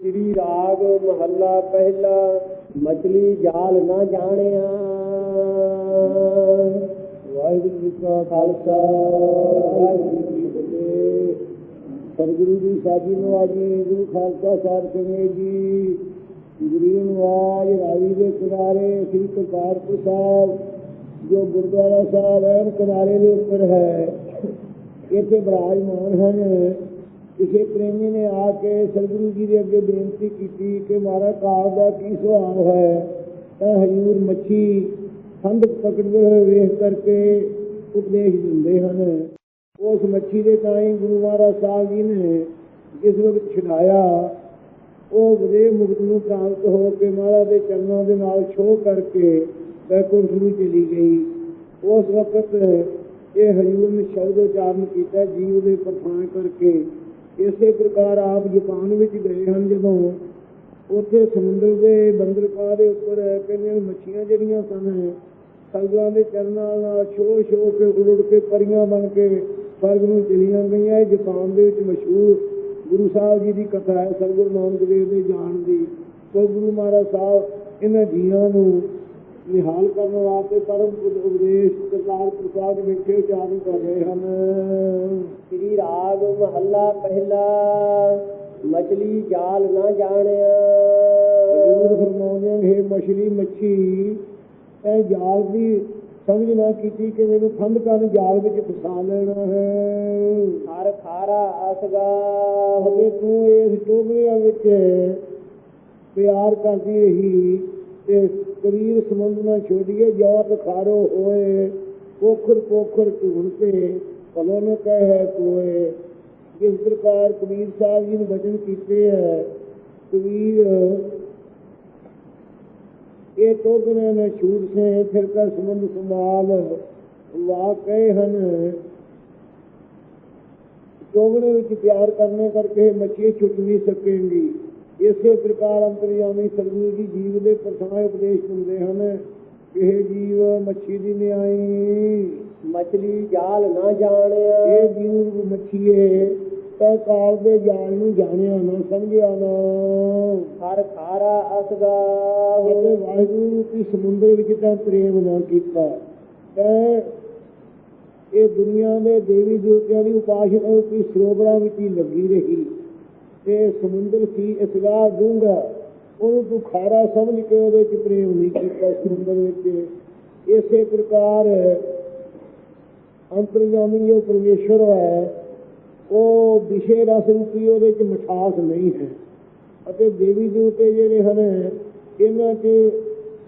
ਸ੍ਰੀ ਰਾਗ ਮਹੱਲਾ ਪਹਿਲਾ, ਮਛਲੀ ਜਾਲ ਨਾ ਜਾਣਿਆ। ਵਾਹਿਗੁਰੂ ਜੀ ਕਾ ਖਾਲਸਾ, ਵਾਹਿਗੁਰੂ ਜੀ ਕੀ ਫਤਿਹ। ਸਤਿਗੁਰੂ ਜੀ ਸਾਜੀ ਨਵਾਜੀ ਗੁਰੂ ਖਾਲਸਾ ਸਾਹਿਬ ਕਰੇ ਜੀ? ਗੁਰੂ ਨਵਾਜ ਰਾਵੀ ਦੇ ਕਿਨਾਰੇ ਸ੍ਰੀ ਕਰਤਾਰਪੁਰ ਸਾਹਿਬ, ਜੋ ਗੁਰਦੁਆਰਾ ਸਾਹਿਬ ਹੈ ਕਿਨਾਰੇ ਦੇ ਉੱਪਰ ਹੈ, ਇੱਥੇ ਬਿਰਾਜਮਾਨ ਹਨ। ਕਿਸੇ ਪ੍ਰੇਮੀ ਨੇ ਆ ਕੇ ਸਤਿਗੁਰੂ ਜੀ ਦੇ ਅੱਗੇ ਬੇਨਤੀ ਕੀਤੀ ਕਿ ਮਹਾਰਾਜ ਕਾਲ ਦਾ ਕੀ ਸੁਭਾਅ ਹੈ ਤਾਂ ਹਜੂਰ ਮੱਛੀ ਸੰਦ ਪਕੜਦੇ ਹੋਏ ਵੇਖ ਕਰਕੇ ਉਪਦੇਸ਼ ਦਿੰਦੇ ਹਨ ਉਸ ਮੱਛੀ ਦੇ ਤਾਈ ਗੁਰੂ ਮਹਾਰਾਜ ਸਾਹਿਬ ਜੀ ਨੇ ਜਿਸ ਵਕਤ ਛਡਾਇਆ ਉਹ ਵਿਦੇ ਮੁਕਤ ਨੂੰ ਪ੍ਰਾਪਤ ਹੋ ਕੇ ਮਹਾਰਾਜ ਦੇ ਚਰਨਾਂ ਦੇ ਨਾਲ ਛੋਹ ਕਰਕੇ ਬੈਕੁੰਠ ਨੂੰ ਚਲੀ ਗਈ ਉਸ ਵਕਤ ਇਹ ਹਜੂਰ ਨੇ ਸ਼ਬਦ ਉਚਾਰਨ ਕੀਤਾ ਜੀਵ ਦੇ ਪਰਖਾਣ ਕਰਕੇ ਇਸੇ ਪ੍ਰਕਾਰ ਆਪ ਜਾਪਾਨ ਵਿੱਚ ਗਏ ਹਨ ਜਦੋਂ ਉੱਥੇ ਸਮੁੰਦਰ ਦੇ ਬੰਦਰਗਾਹ ਦੇ ਉੱਪਰ ਕਹਿੰਦੇ ਮੱਛੀਆਂ ਜਿਹੜੀਆਂ ਸਨ ਸਤਿਗੁਰਾਂ ਦੇ ਚਰਨਾਂ ਨਾਲ ਛੋ ਛੋ ਕੇ ਉਲੜ ਕੇ ਪਰੀਆਂ ਬਣ ਕੇ ਸਵਰਗ ਨੂੰ ਚਲੀਆਂ ਗਈਆਂ। ਇਹ ਜਾਪਾਨ ਦੇ ਵਿੱਚ ਮਸ਼ਹੂਰ ਗੁਰੂ ਸਾਹਿਬ ਜੀ ਦੀ ਕਥਾ ਹੈ, ਸਤਿਗੁਰੂ ਨਾਨਕ ਦੇਵ ਦੇ ਜਾਣ ਦੀ। ਸੋ ਗੁਰੂ ਮਹਾਰਾਜ ਸਾਹਿਬ ਇਹਨਾਂ ਜੀਆਂ ਨੂੰ ਨਿਹਾਲ ਕਰਨ ਵਾਸਤੇ ਪਰਮ ਉਪਦੇਸ਼ ਕਰਤਾਰ ਪ੍ਰਸਾਦ ਵਿਖੇ ਉਚਾਰਨ ਕਰ ਰਹੇ ਹਨ। ਸ੍ਰੀ ਰਾਗ ਮਹੱਲਾ ਪਹਿਲਾ ਮਛਲੀ ਜਾਲ ਨਾ ਜਾਣਿਆ। ਹਜੂਰ ਫਰਮਾਉਂਦੇ ਹੈ ਮਛਲੀ ਮੱਛੀ ਇਹ ਜਾਲ ਦੀ ਸਮਝ ਨਾ ਕੀਤੀ ਕਿ ਮੈਨੂੰ ਫੰਦ ਕਰਨ ਜਾਲ ਵਿੱਚ ਫਸਾ ਲੈਣਾ ਹੈ। ਹਰ ਖਾਰਾ ਅਸਗਾ ਹੋਵੇ ਤੂੰ ਇਸ ਟੋਗਰੀਆਂ ਵਿੱਚ ਪਿਆਰ ਕਰਦੀ ਰਹੀ। ਤੇ ਕਬੀਰ ਸਮੁੰਦ ਨਾ ਛੋੜੀਏ ਜੋਤ ਖਾਰੋ ਹੋਏ ਪੋਖਰ ਪੋਖਰ ਢੂੰਡਤੇ ਭਲੋ ਨੇ ਕਹੇ ਹੈ ਤੋਏ ਜਿਸ ਪ੍ਰਕਾਰ ਕਬੀਰ ਸਾਹਿਬ ਜੀ ਨੇ ਬਚਨ ਕੀਤੇ ਹੈ ਕਬੀਰ ਇਹ ਤੋਗਨੇ ਨੇ ਛੂਟ ਸੇ ਫਿਰ ਕਰ ਸਮੁੰਦ ਸੰਭਾਲ ਵਾ ਕਹੇ ਹਨ ਤੋਗਨੇ ਵਿੱਚ ਪਿਆਰ ਕਰਨੇ ਕਰਕੇ ਮੱਛੀ ਛੁੱਟ ਨਹੀਂ ਸਕੇਗੀ ਇਸੇ ਪ੍ਰਕਾਰ ਅੰਤਰਯਾਮੀ ਸਤਿਗੁਰੂ ਜੀ ਜੀਵ ਦੇ ਪ੍ਰਥਮਾ ਉਪਦੇਸ਼ ਦਿੰਦੇ ਹਨ। ਇਹ ਜੀਵ ਮੱਛੀ ਦੀ ਨਿਆਈ। ਮਛਲੀ ਜਾਲ ਨਾ ਜਾਣਿਆ ਇਹ ਜੀਵ ਮੱਛੀਏ ਤਾਂ ਕਾਲ ਦੇ ਜਾਲ ਨੂੰ ਜਾਣਿਆ ਨਾ ਸਮਝਿਆ ਨਾ। ਹਰ ਖਾਰਾ ਅਸਗਾ। ਉਹਦੇ ਵਾਹਿਗੁਰੂ ਦੀ ਸਮੁੰਦਰ ਵਿੱਚ ਤਾਂ ਪ੍ਰੇਮ ਨਾ ਕੀਤਾ। ਤੇ ਇਹ ਦੁਨੀਆ ਦੇ ਦੇਵੀ ਦੇਵਤਿਆਂ ਦੀ ਉਪਾਸਨਾ ਉਪਰੀ ਸਰੋਵਰਾਂ ਵਿੱਚ ਹੀ ਲੱਗੀ ਰਹੀ। ਤੇ ਸਮੁੰਦਰ ਸੀ ਇਸਲਾ ਦੂੰਗਾ, ਉਹਨੂੰ ਤੂੰ ਖਾਰਾ ਸਮਝ ਕੇ ਉਹਦੇ ਚ ਪ੍ਰੇਮ ਨਹੀਂ ਕੀਤਾ ਸਮੁੰਦਰ ਵਿੱਚ। ਇਸੇ ਪ੍ਰਕਾਰ ਅੰਤਰਜਾਮੀ ਜੋ ਪਰਮੇਸ਼ਰ ਹੈ, ਉਹ ਵਿਸ਼ੇ ਰਸ ਰੂਪੀ ਉਹਦੇ ਚ ਮਿਠਾਸ ਨਹੀਂ ਹੈ। ਅਤੇ ਦੇਵੀ ਦੇਵਤੇ ਜਿਹੜੇ ਹਨ, ਇਹਨਾਂ 'ਚ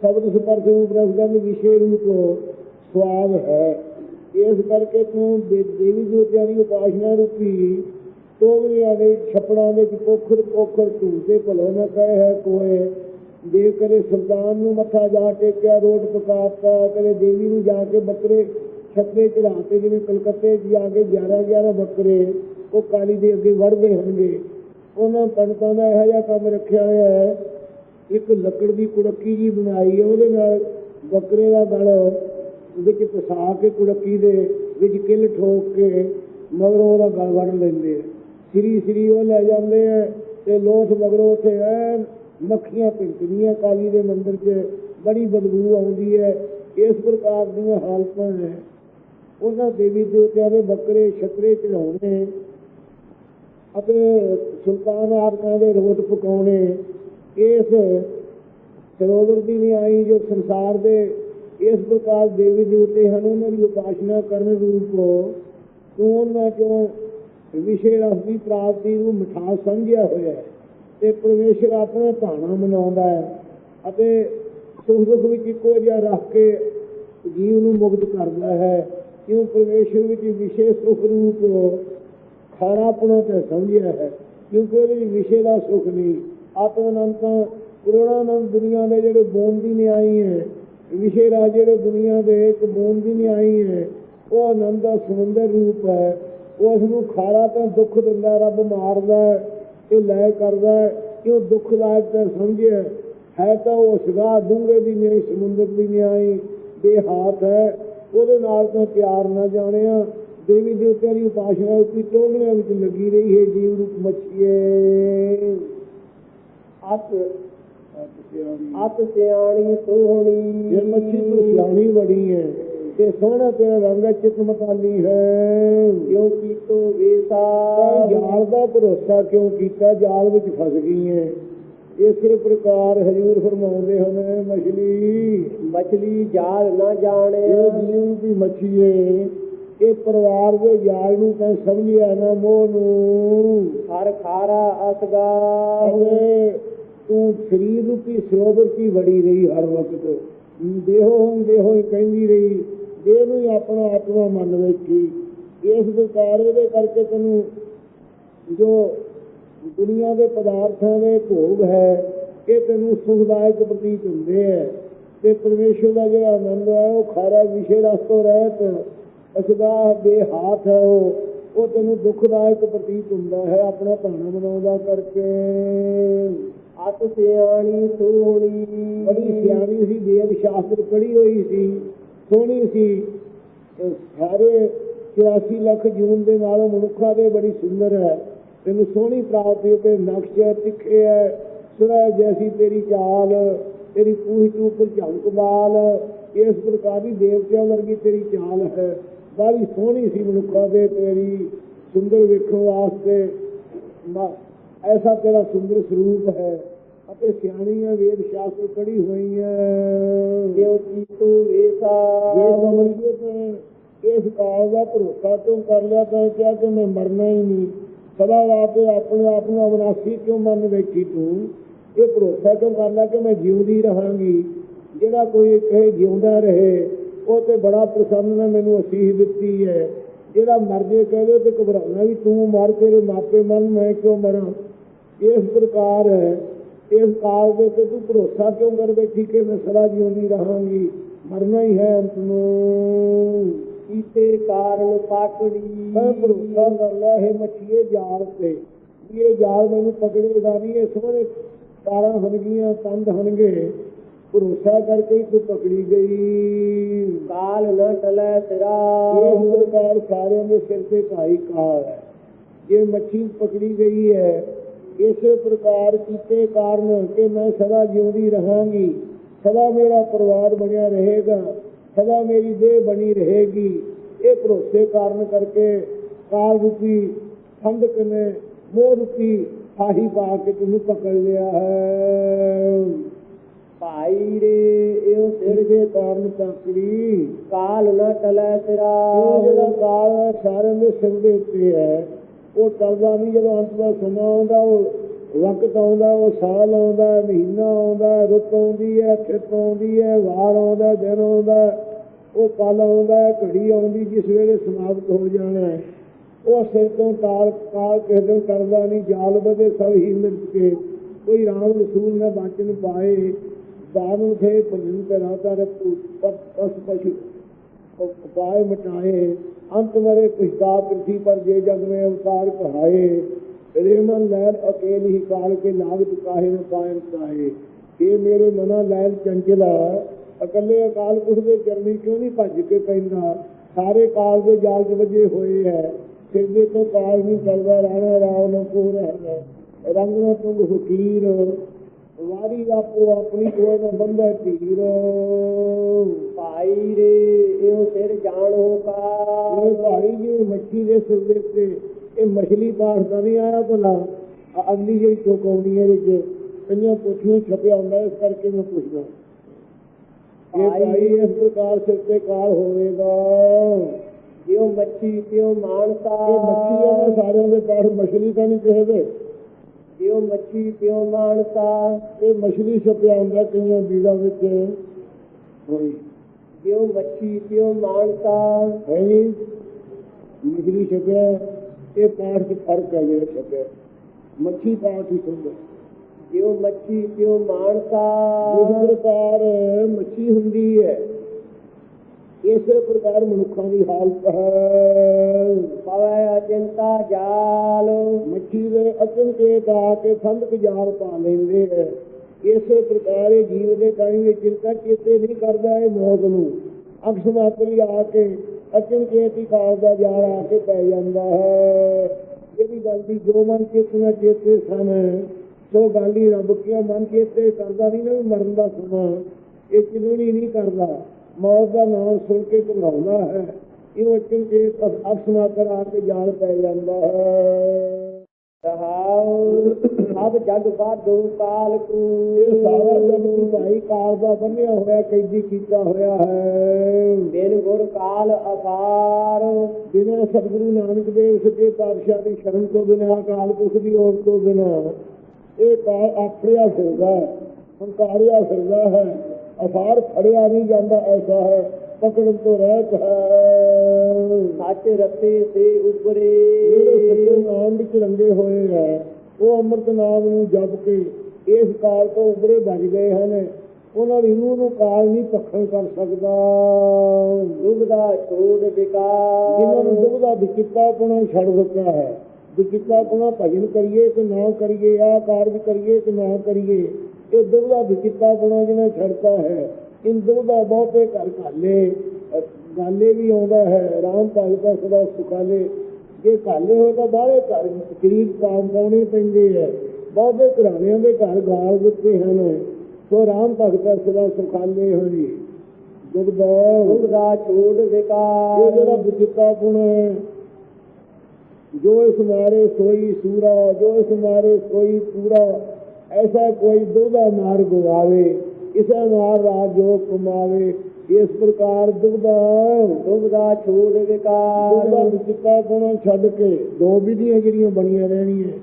ਸ਼ਬਦ ਸਪਰਸ਼ ਰੂਪ ਰਸ ਦਾ ਵਿਸ਼ੇ ਰੂਪ ਸਵਾਦ ਹੈ। ਇਸ ਕਰਕੇ ਤੂੰ ਦੇਵੀ ਦੇਵਤਿਆਂ ਦੀ ਉਪਾਸਨਾ ਰੂਪੀ ਟੋਗਰੀਆਂ ਦੇ ਵਿੱਚ ਛਪੜਾਂ ਦੇ ਵਿੱਚ ਪੋਖਰ ਪੋਖਰ ਢੂੰਦੇ ਭਲੋ ਨਾ ਕਹੇ ਹੈ ਕੋਏ। ਦੇ ਕਰੇ ਸੁਲਤਾਨ ਨੂੰ ਮੱਥਾ ਜਾ ਟੇਕਿਆ ਰੋਟ ਪਕਾਤਾ ਕਰੇ ਦੇਵੀ ਨੂੰ ਜਾ ਕੇ ਬੱਕਰੇ ਛੱਤਰੇ ਚੜਾਤੇ ਜਿਵੇਂ ਕਲਕੱਤੇ 'ਚ ਜਾ ਕੇ 11 11 ਬੱਕਰੇ ਉਹ ਕਾਲੀ ਦੇ ਅੱਗੇ ਵੜਦੇ ਹੋਣਗੇ। ਉਹਨਾਂ ਪੰਡਤਾਂ ਦਾ ਇਹੋ ਜਿਹਾ ਕੰਮ ਰੱਖਿਆ ਹੋਇਆ ਹੈ। ਇੱਕ ਲੱਕੜ ਦੀ ਕੁੜੱਕੀ ਜੀ ਬਣਾਈ ਹੈ, ਉਹਦੇ ਨਾਲ ਬੱਕਰੇ ਦਾ ਗਲ ਵਿੱਚ ਪਸਾ ਕੇ ਕੁੜੱਕੀ ਦੇ ਵਿੱਚ ਕਿੱਲ ਠੋਕ ਕੇ ਮਗਰੋਂ ਉਹਦਾ ਗਲ ਵੜ ਲੈਂਦੇ ਆ। ਸ੍ਰੀ ਸ੍ਰੀ ਉਹ ਲੈ ਜਾਂਦੇ ਆ ਤੇ ਲੋਥ ਮਗਰੋਂ ਉੱਥੇ ਐਨ ਮੱਖੀਆਂ ਪਿੰਕਦੀਆਂ ਕਾਲੀ ਦੇ ਮੰਦਰ 'ਚ ਬੜੀ ਬਦਬੂ ਆਉਂਦੀ ਹੈ। ਇਸ ਪ੍ਰਕਾਰ ਦੀਆਂ ਹਾਲਤਾਂ ਹੈ ਉਹਨਾਂ ਦੇਵੀ ਦੇਵਤਿਆਂ ਦੇ ਬੱਕਰੇ ਛਤਰੇ ਚੜਾਉਣੇ ਅਤੇ ਸੁਲਤਾਨ ਆਦਿਆਂ ਦੇ ਰੋਟ ਪਕਾਉਣੇ। ਇਸ ਸਰੋਵਰ ਦੀ ਨਹੀਂ ਆਈ ਜੋ ਸੰਸਾਰ ਦੇ ਇਸ ਪ੍ਰਕਾਰ ਦੇਵੀ ਦੇਵਤੇ ਹਨ, ਉਹਨਾਂ ਦੀ ਉਪਾਸਨਾ ਕਰਨ ਰੂਪ ਤੂੰ ਉਹਨਾਂ ਚੋਂ ਵਿਸ਼ੇ ਰਸ ਦੀ ਪ੍ਰਾਪਤੀ ਨੂੰ ਮਿਠਾਸ ਸਮਝਿਆ ਹੋਇਆ ਹੈ ਤੇ ਪਰਮੇਸ਼ਰ ਆਪਣਾ ਭਾਣਾ ਮਨਾਉਂਦਾ ਹੈ ਅਤੇ ਸੁਖ ਦੁੱਖ ਵਿੱਚ ਇੱਕੋ ਜਿਹਾ ਰੱਖ ਕੇ ਜੀਵ ਨੂੰ ਮੁਕਤ ਕਰਦਾ ਹੈ, ਕਿਉਂ ਪਰਮੇਸ਼ਰ ਵਿੱਚ ਵਿਸ਼ੇ ਸੁਖ ਰੂਪ ਖਾਰਾਪਣਾ ਤੇ ਸਮਝਿਆ ਹੈ, ਕਿਉਂਕਿ ਉਹਦੇ ਵਿੱਚ ਵਿਸ਼ੇ ਦਾ ਸੁਖ ਨਹੀਂ। ਆਤਮ ਅਨੰਤਾਂ ਕਰੋੜਾਨੰਦ ਦੁਨੀਆ ਦੇ ਜਿਹੜੇ ਬੋਨ ਦੀ ਨਿਆਈ ਹੈ, ਵਿਸ਼ੇ ਰਾਜ ਜਿਹੜੇ ਦੁਨੀਆ ਦੇ ਇੱਕ ਬੋਨ ਦੀ ਨਿਆਈ ਹੈ, ਉਹ ਆਨੰਦ ਦਾ ਸਮੁੰਦਰ ਰੂਪ ਹੈ। ਉਸ ਨੂੰ ਖਾਰਾ ਤਾਂ ਦੁੱਖ ਦਿੰਦਾ ਰੱਬ ਮਾਰਦਾ ਤੇ ਲੈ ਕਰਦਾ ਕਿਉਂ ਦੁੱਖ ਲਾਇਕ ਤਾਂ ਸਮਝਿਆ ਹੈ। ਤਾਂ ਉਹ ਸਗਾ ਡੂੰਘੇ ਦੀ ਨਹੀਂ ਸਮੁੰਦਰ ਦੀ ਨਿਆਈ ਬੇਹਾਤ ਹੈ। ਉਹਦੇ ਨਾਲ ਤਾਂ ਪਿਆਰ ਨਾ ਜਾਣਿਆ। ਦੇਵੀ ਦੇਵਤਿਆਂ ਦੀ ਉਪਾਸਨਾ ਉਤੀ ਟੋਗਣਿਆਂ ਵਿੱਚ ਲੱਗੀ ਰਹੀ ਹੈ ਜੀਵ ਰੂਪ ਮੱਛੀਏ। ਅਤ ਅਤ ਸਿਆਣੀ। ਸੋਹਣੀ। ਇਹ ਮੱਛੀ ਤੂੰ ਸਿਆਣੀ ਬੜੀ ਹੈ। ਤੇ ਸੋਹਣਾ ਤੇਰਾ ਰੰਗ ਹੈ, ਚਿਤ ਮਤਾਲੀ ਹੈ। ਕਿਉ ਕੀਤੋ ਵੇਸਾ? ਜਾਲ ਦਾ ਭਰੋਸਾ ਕਿਉਂ ਕੀਤਾ? ਜਾਲ ਵਿੱਚ ਫਸ ਗਈ ਹੈ ਇਸੇ ਪ੍ਰਕਾਰ ਹਜੂਰ ਫਰਮਾਉਂਦੇ ਹਨ ਮਛਲੀ। ਮਛਲੀ ਜਾਲ ਨਾ ਜਾਣੇ। ਇਹ ਜੀਵ ਦੀ ਮੱਛੀ ਹੈ ਇਹ ਪਰਿਵਾਰ ਦੇ ਜਾਲ ਨੂੰ ਤਾਂ ਸਮਝਿਆ ਨਾ ਮੋਹ ਨੂੰ। ਹਰ ਖਾਰਾ ਅਸਗਾ। ਤੂੰ ਸਰੀਰ ਰੂਪੀ ਸਰੋਵਰ ਕੀ ਵੜੀ ਰਹੀ ਹਰ ਵਕਤ? ਦੇਹੋ ਹਮ ਦੇਹੋ ਹੀ ਕਹਿੰਦੀ ਰਹੀ। ਦੇਹ ਨੂੰ ਆਪਣਾ ਆਤਮਾ ਮੰਨ ਵੇਖੀ ਇਸ ਪ੍ਰਕਾਰ ਇਹਦੇ ਕਰਕੇ ਤੈਨੂੰ ਜੋ ਦੁਨੀਆ ਦੇ ਪਦਾਰਥਾਂ ਦੇ ਭੋਗ ਹੈ ਇਹ ਤੈਨੂੰ ਸੁਖਦਾਇਕ ਪ੍ਰਤੀਤ ਹੁੰਦੇ ਹੈ ਤੇ ਪਰਮੇਸ਼ਰ ਦਾ ਜਿਹੜਾ ਆਨੰਦ ਹੈ ਉਹ ਖਾਰਾ ਵਿਸ਼ੇ ਰਸ ਤੋਂ ਰਹਿਤ ਅਸਦਾ ਬੇਹਾਥ ਹੈ ਉਹ ਉਹ ਤੈਨੂੰ ਦੁਖਦਾਇਕ ਪ੍ਰਤੀਤ ਹੁੰਦਾ ਹੈ ਆਪਣਾ ਭਾਣਾ ਬਣਾਉਂਦਾ ਕਰਕੇ। ਅਤ ਸਿਆਣੀ ਸੋਹਣੀ। ਬੜੀ ਸਿਆਣੀ ਸੀ ਵੇਦ ਸ਼ਾਸਤਰ ਪੜ੍ਹੀ ਹੋਈ ਸੀ। ਸੋਹਣੀ ਸੀ। ਸਾਰੇ 84 ਲੱਖ ਜੂਨ ਦੇ ਨਾਲੋਂ ਮਨੁੱਖਾਂ ਦੇ ਬੜੀ ਸੁੰਦਰ ਹੈ। ਤੈਨੂੰ ਸੋਹਣੀ ਪ੍ਰਾਪਤੀ ਤੇ ਨਕਸ਼ ਤਿੱਖੇ ਹੈ ਸੁਰਾ ਜੈਸੀ ਤੇਰੀ ਚਾਲ, ਤੇਰੀ ਪੂਰੀ ਤੂੰ ਉੱਪਰ ਝੰਕ ਬਾਲ ਇਸ ਪ੍ਰਕਾਰ ਦੀ ਦੇਵਤਿਆਂ ਵਰਗੀ ਤੇਰੀ ਚਾਲ ਹੈ। ਬੜੀ ਸੋਹਣੀ ਸੀ ਮਨੁੱਖਾਂ ਦੇ, ਤੇਰੀ ਸੁੰਦਰ ਵੇਖਣ ਵਾਸਤੇ। ਐਸਾ ਤੇਰਾ ਸੁੰਦਰ ਸਰੂਪ ਹੈ। ਅਤੇ ਸਿਆਣੀਆਂ ਵੇਦ ਸ਼ਾਸਤਰ ਪੜ੍ਹੀ ਹੋਈਆਂ ਕਿਉ ਕੀਤੋ ਵੇਸਾ ਜੇ ਕਮਲਿਏ ਤੇ ਇਸ ਕਾਲ ਦਾ ਭਰੋਸਾ ਕਿਉਂ ਕਰ ਲਿਆ? ਤਾਂ ਕਿਹਾ ਕਿ ਮੈਂ ਮਰਨਾ ਹੀ ਨਹੀਂ। ਸਦਾ ਵਾਸਤੇ ਆਪਣੇ ਆਪ ਨੂੰ ਅਵਨਾਸੀ ਕਿਉਂ ਮੰਨ ਬੈਠੀ ਤੂੰ? ਇਹ ਭਰੋਸਾ ਕਿਉਂ ਕਰ ਲਿਆ ਕਿ ਮੈਂ ਜਿਉਂਦੀ ਰਹਾਂਗੀ? ਜਿਹੜਾ ਕੋਈ ਕਹੇ ਜਿਉਂਦਾ ਰਹੇ ਉਹ ਤੇ ਬੜਾ ਪ੍ਰਸੰਨ ਨੇ ਮੈਨੂੰ ਅਸੀਸ ਦਿੱਤੀ ਹੈ। ਜਿਹੜਾ ਮਰ ਜੇ ਕਹਦੇ ਤੇ ਘਬਰਾਉਣਾ ਵੀ ਤੂੰ ਮਰ ਤੇਰੇ ਮਾਪੇ ਮਨ ਮੈਂ ਕਿਉਂ ਮਰਾਂ? ਇਸ ਪ੍ਰਕਾਰ ਹੈ। ਇਸ ਕਾਲ ਦੇ ਤੇ ਤੂੰ ਭਰੋਸਾ ਕਿਉਂ ਕਰ ਬੈਠੀ ਕਿ ਮੈਂ ਸਦਾ ਜਿਉਂਦੀ ਰਹਾਂਗੀ? ਮਰਨਾ ਹੀ ਹੈ ਅੰਤ ਨੂੰ। ਕੀਤੇ ਕਾਰਨ ਪਾਕੜੀ? ਮੈਂ ਭਰੋਸਾ ਕਰ ਲਿਆ ਹੈ ਮੱਛੀਏ ਜਾਲ ਤੇ। ਇਹ ਜਾਲ ਮੈਨੂੰ ਪਕੜੇਗਾ ਨਹੀਂ ਇਹ ਸੋਹਣੇ ਤਾਰਾਂ ਹਨਗੀਆਂ ਤੰਦ ਹਨਗੇ ਭਰੋਸਾ ਕਰਕੇ ਹੀ ਤੂੰ ਪਕੜੀ ਗਈ। ਕਾਲ ਨ ਟਲੈ ਸਿਰਾ ਇਹ ਪ੍ਰਕਾਰ ਸਾਰਿਆਂ ਦੇ ਸਿਰ ਤੇ ਭਾਈ ਕਾਲ ਹੈ। ਜੇ ਮੱਛੀ ਪਕੜੀ ਗਈ ਹੈ ਇਸੇ ਪ੍ਰਕਾਰ ਕੀਤੇ ਕਾਰਨ ਕਿ ਮੈਂ ਸਦਾ ਜਿਉਂਦੀ ਰਹਾਂਗੀ ਸਦਾ ਮੇਰਾ ਪਰਿਵਾਰ ਬਣਿਆ ਰਹੇਗਾ ਸਦਾ ਮੇਰੀ ਦੇਹ ਬਣੀ ਰਹੇਗੀ। ਇਹ ਭਰੋਸੇ ਕਾਰਨ ਕਰਕੇ ਕਾਲ ਰੂਪੀ ਸੰਦਕ ਨੇ ਮੋਹ ਰੂਪੀ ਫਾਹੀ ਪਾ ਕੇ ਤੈਨੂੰ ਪਕੜ ਲਿਆ ਹੈ। ਭਾਈ ਰੇ ਇਹੋ ਸਿਰ ਦੇ ਕਾਰਨ ਪਕੜੀ ਕਾਲ ਨ ਟਲੈ ਉਹ ਜਿਹੜਾ ਕਾਲ ਸਾਰਿਆਂ ਦੇ ਸਿਰ ਦੇ ਉੱਤੇ ਹੈ। ਉਹ ਡਰਦਾ ਨਹੀਂ ਜਦੋਂ ਅੰਤ ਦਾ ਸਮਾਂ ਆਉਂਦਾ, ਉਹ ਵਕਤ ਆਉਂਦਾ, ਉਹ ਸਾਲ ਆਉਂਦਾ, ਮਹੀਨਾ ਆਉਂਦਾ, ਰੁੱਤ ਆਉਂਦੀ ਹੈ ਖਿੱਤ ਆਉਂਦੀ ਹੈ, ਵਾਰ ਆਉਂਦਾ, ਦਿਨ ਆਉਂਦਾ, ਉਹ ਪਲ ਆਉਂਦਾ, ਘੜੀ ਆਉਂਦੀ, ਜਿਸ ਵੇਲੇ ਸਮਾਪਤ ਹੋ ਜਾਣਾ ਉਹ ਸਿਰ ਤੋਂ ਤਾਲ ਕਾਲ ਕਿਸੇ ਦਿਨ ਕਰਦਾ ਨਹੀਂ, ਜਾਲ ਬਦੇ ਸਭ ਹੀ ਮਿਲ ਕੇ। ਕੋਈ ਰਾਮ ਰਸੂਲ ਨਾ ਨੂੰ ਪਾਏ ਦਾਰੂ ਥੇ ਪੰਜਨ ਕਰਾਤਾ ਰ ਪਸ ਪਸ਼ੂ ਪਾਏ ਮਟਾਏ। अंत मरे पुष्टा पृथ्वी पर जे जग में अवतार कहाए रेमन लैल अकेले ही काल के लागत काहे न पायन काहे ਇਹ ਮੇਰੇ ਮਨਾ ਲੈਲ ਚੰਚਲਾ ਇਕੱਲੇ ਅਕਾਲ ਪੁਰਖ ਦੇ ਚਰਨੀ ਕਿਉਂ ਨਹੀਂ ਭੱਜ ਕੇ ਪੈਂਦਾ ਸਾਰੇ ਕਾਲ ਦੇ ਜਾਲ 'ਚ ਵੱਜੇ ਹੋਏ ਹੈ ਸਿਰ ਦੇ ਤੋਂ ਕਾਲ ਨਹੀਂ ਚੱਲਦਾ ਰਾਣਾ ਰਾਵ ਨੂੰ ਕੋ ਰਹਿਣਾ ਰੰਗ ਨਾ ਤੁੰਗ ਫਕੀਰ ਵਾਰੀ ਆਪੋ ਆਪਣੀ ਕੋਈ ਨਾ ਬੰਦਾ ਧੀਰ। ਭਾਈ ਰੇ ਇਹੋ ਸਿਰ ਜਾਣੋ ਇਹ ਕਾ ਭਾਈ ਜੀ ਮੱਛੀ ਦੇ ਸਿਰ ਦੇ ਉੱਤੇ ਇਹ ਮਛਲੀ ਪਾਠ ਦਾ ਨਹੀਂ ਆਇਆ ਭਲਾ। ਅਗਲੀ ਜਿਹੜੀ ਚੋਕਾਉਣੀ ਹੈ ਇਹਦੇ ਚ ਕਈਆਂ ਪੁੱਠੀਆਂ ਛਪਿਆ ਹੁੰਦਾ ਇਸ ਕਰਕੇ ਮੈਂ ਪੁੱਛਦਾ। ਇਹ ਭਾਈ ਇਸ ਪ੍ਰਕਾਰ ਸਿਰ ਤੇ ਕਾਲ ਹੋਵੇਗਾ। ਜਿਉ ਮੱਛੀ ਤਿਉ ਮਾਨਸਾ। ਇਹ ਮੱਛੀਆਂ ਦਾ ਸਾਰਿਆਂ ਦੇ ਪਾਠ ਮਛਲੀ ਤਾਂ ਨਹੀਂ ਕਹਦੇ ਜਿਉ ਮੱਛੀ ਤਿਉ ਮਾਨਸਾ ਇਹ ਮਛਲੀ ਛਪਿਆ ਹੁੰਦਾ ਕਈਆਂ ਬੀੜਾਂ ਵਿੱਚ। ਹੋਈ ਜਿਉ ਮੱਛੀ ਤਿਉ ਮਾਨਸਾ। ਹੈ ਜੀ ਮਛਲੀ ਛਪਿਆ ਇਹ ਪਾਠ 'ਚ ਫ਼ਰਕ ਹੈ ਜਿਹੜਾ ਛਪਿਆ। ਮੱਛੀ ਪਾਠ ਹੀ ਸੁਣਦਾ। ਜਿਉ ਮੱਛੀ ਤਿਉ ਮਾਨਸਾ। ਇਸ ਪ੍ਰਕਾਰ ਮੱਛੀ ਹੁੰਦੀ ਹੈ ਇਸੇ ਪ੍ਰਕਾਰ ਮਨੁੱਖਾਂ ਦੀ ਹਾਲਤ ਹੈ। ਪਵੈ ਅਚਿੰਤਾ ਜਾਲ। ਮੱਛੀ ਦੇ ਅਚਨਚੇਤ ਆ ਕੇ ਸੰਦਕ ਜਾਲ ਪਾ ਲੈਂਦੇ ਹੈ ਇਸੇ ਪ੍ਰਕਾਰ ਇਹ ਜੀਵ ਦੇ ਟਾਈਮ ਵਿੱਚ ਚਿੰਤਾ ਚੇਤੇ ਨਹੀਂ ਕਰਦਾ ਇਹ ਮੌਤ ਨੂੰ। ਅਕਸ ਮਾਤਰੀ ਆ ਕੇ ਅਚਨਚੇਤ ਹੀ ਕਾਲ ਦਾ ਜਾਲ ਆ ਕੇ ਪੈ ਜਾਂਦਾ ਹੈ। ਇਹਦੀ ਗੱਲ ਦੀ ਜੋ ਮਨ ਚੇਤਨਾ ਚੇਤੇ ਸਨ ਸੋ ਗਾਲੀ ਰੱਬ ਕੀਆ ਮਨ ਚੇਤੇ ਕਰਦਾ ਨਹੀਂ ਨਾ ਮਰਨ ਦਾ ਸਮਾਂ। ਇਹ ਚਿਦੂਣੀ ਨਹੀਂ ਕਰਦਾ। ਮੌਤ ਦਾ ਨਾਮ ਸੁਣ ਕੇ ਘਬਰਾਉਂਦਾ ਹੈ। ਇਹਨੂੰ ਅਚਨ ਕੇ ਅਕਸਮਾ ਕਰ ਆ ਕੇ ਜਾਲ ਪੈ ਜਾਂਦਾ ਹੈ। ਰਹਾਉ ਸਭ ਜਗ ਬਾਧੋ ਕਾਲ ਕੂ। ਇਹ ਸਾਰਾ ਜਗ ਦੀ ਭਾਈ ਕਾਲ ਦਾ ਬੰਨਿਆ ਹੋਇਆ ਕੈਦੀ ਕੀਤਾ ਹੋਇਆ ਹੈ। ਬਿਨ ਗੁਰ ਕਾਲ ਅਪਾਰ ਬਿਨਾਂ ਸਤਿਗੁਰੂ ਨਾਨਕ ਦੇਵ ਸੱਚੇ ਪਾਤਸ਼ਾਹ ਦੀ ਸ਼ਰਨ ਤੋਂ ਬਿਨਾਂ ਅਕਾਲ ਪੁਰਖ ਦੀ ਓਟ ਤੋਂ ਬਿਨਾਂ। ਇਹ ਕਾਲ ਆਖੜਿਆ ਫਿਰਦਾ ਹੈ ਹੰਕਾਰਿਆ ਫਿਰਦਾ ਹੈ। ਅਫਾਰ ਫੜਿਆ ਨਹੀਂ ਜਾਂਦਾ ਐਸਾ ਹੈ ਪਕੜਨ ਤੋਂ ਰਹਿਤ ਹੈ। ਸੱਚ ਰਤੇ ਸੇ ਉਪਰੇ। ਜਿਹੜੇ ਸੱਚੇ ਨਾਮ ਵਿੱਚ ਰੰਗੇ ਹੋਏ ਹੈ ਉਹ ਅੰਮ੍ਰਿਤ ਨਾਮ ਨੂੰ ਜਪ ਕੇ ਇਸ ਕਾਲ ਤੋਂ ਉਬਰੇ ਬਚ ਗਏ ਹਨ। ਉਹਨਾਂ ਦੀ ਰੂਹ ਨੂੰ ਕਾਲ ਨਹੀਂ ਪੱਖਣ ਕਰ ਸਕਦਾ। ਦੁਬਦਾ ਛੋੜ ਵਿਕਾਰ। ਜਿਨ੍ਹਾਂ ਨੂੰ ਦੁਬਦਾ ਵਿਚਿੱਤਾ ਪੁਣਾ ਛੱਡ ਦਿੱਤਾ ਹੈ ਵਿਚਿੱਤਾ ਪੁਣਾ ਭਜਨ ਕਰੀਏ ਕਿ ਨਾ ਕਰੀਏ ਆ ਕਾਰਜ ਕਰੀਏ ਕਿ ਨਾ ਕਰੀਏ। ਇਹ ਦੁਬਦਾ ਵਿਚਿੱਤਾ ਪੁਣਾ ਜਿਹਨੇ ਛੱਡਤਾ ਹੈ। ਇਨ ਦੁਬਦਾ ਬਹੁਤੇ ਘਰ ਘਾਲੇ ਅਹ ਗਾਲੇ ਵੀ ਆਉਂਦਾ ਹੈ ਰਾਮ ਭਗਤਾ ਸਦਾ ਸੁਖਾਲੇ। ਜੇ ਘਾਲੇ ਹੋਏ ਤਾਂ ਬਾਹਲੇ ਘਰ ਕਰੀਬ ਕਾਮ ਪਾਉਣੇ ਪੈਂਦੇ ਹੈ ਬਹੁਤੇ ਘਰਾਣਿਆਂ ਦੇ ਘਰ ਗਾਲ ਦਿੱਤੇ ਹਨ। ਸੋ ਰਾਮ ਭਗਤਾ ਸਦਾ ਸੁਖਾਲੇ ਹੋਣੀ। ਦੁਬਦਾ ਦੁਬਦਾ ਛੋੜ ਇਹ ਵਿਕਾਰ। ਜਿਹੜਾ ਬੁੱਧਿਤਾ ਹੈ ਜੋ ਇਸ ਮਾਰੇ ਸੋਈ ਸੂਰਾ ਜੋ ਇਸ ਮਾਰੇ ਸੋਈ ਪੂਰਾ ਐਸਾ ਕੋਈ ਦੋਦਾ ਮਾਰ ਗਵਾਵੇ ਇਸੇ ਮਾਰ ਰਾਜ ਜੋ ਕਮਾਵੇ ਇਸ ਪ੍ਰਕਾਰ ਦੁਬਦਾ ਦੁਬਦਾ ਛੋੜ ਵਿਕਾਰ। ਬੁੱਧਿਤਾ ਪੁਣ ਛੱਡ ਕੇ ਦੋ ਵਿਧੀਆਂ ਜਿਹੜੀਆਂ ਬਣੀਆਂ ਰਹਿਣੀਆਂ